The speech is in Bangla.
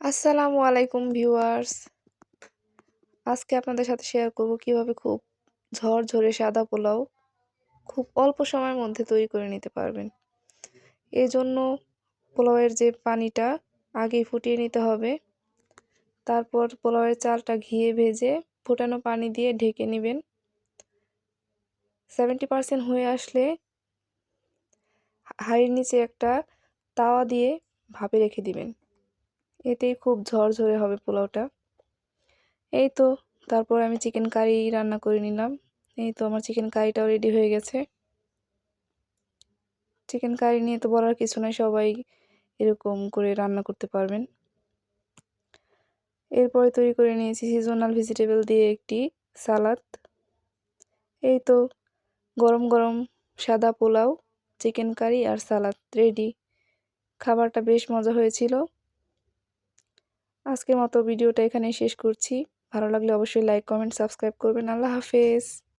আসসালামু আলাইকুম ভিউয়ার্স। আজকে আপনাদের সাথে শেয়ার করব কীভাবে খুব ঝরঝরে সাদা পোলাও খুব অল্প সময়ের মধ্যে তৈরি করে নিতে পারবেন। এই জন্য পোলাওয়ের যে পানিটা আগেই ফুটিয়ে নিতে হবে। তারপর পোলাওয়ের চালটা ঘিয়ে ভেজে ফোটানো পানি দিয়ে ঢেকে নেবেন। সেভেন্টি পারসেন্ট হয়ে আসলে হাঁড়ির নিচে একটা তাওয়া দিয়ে ভাপে রেখে দিবেন। এতেই খুব ঝরঝরে হবে পোলাওটা। এই তো, তারপর আমি চিকেন কারি রান্না করে নিলাম। এই তো, আমার চিকেন কারিটাও রেডি হয়ে গেছে। চিকেন কারি নিয়ে তো বলার কিছু নয় সবাই এরকম করে রান্না করতে পারবেন। এরপরে তৈরি করে নিয়েছি সিজনাল ভেজিটেবল দিয়ে একটি সালাদ এই তো, গরম গরম সাদা পোলাও চিকেন কারি আর সালাদ রেডি খাবারটা বেশ মজা হয়েছিল। আজকের মতো ভিডিওটা এখানে শেষ করছি। ভালো লাগলে অবশ্যই লাইক কমেন্ট সাবস্ক্রাইব করবেন। আল্লাহ হাফেজ।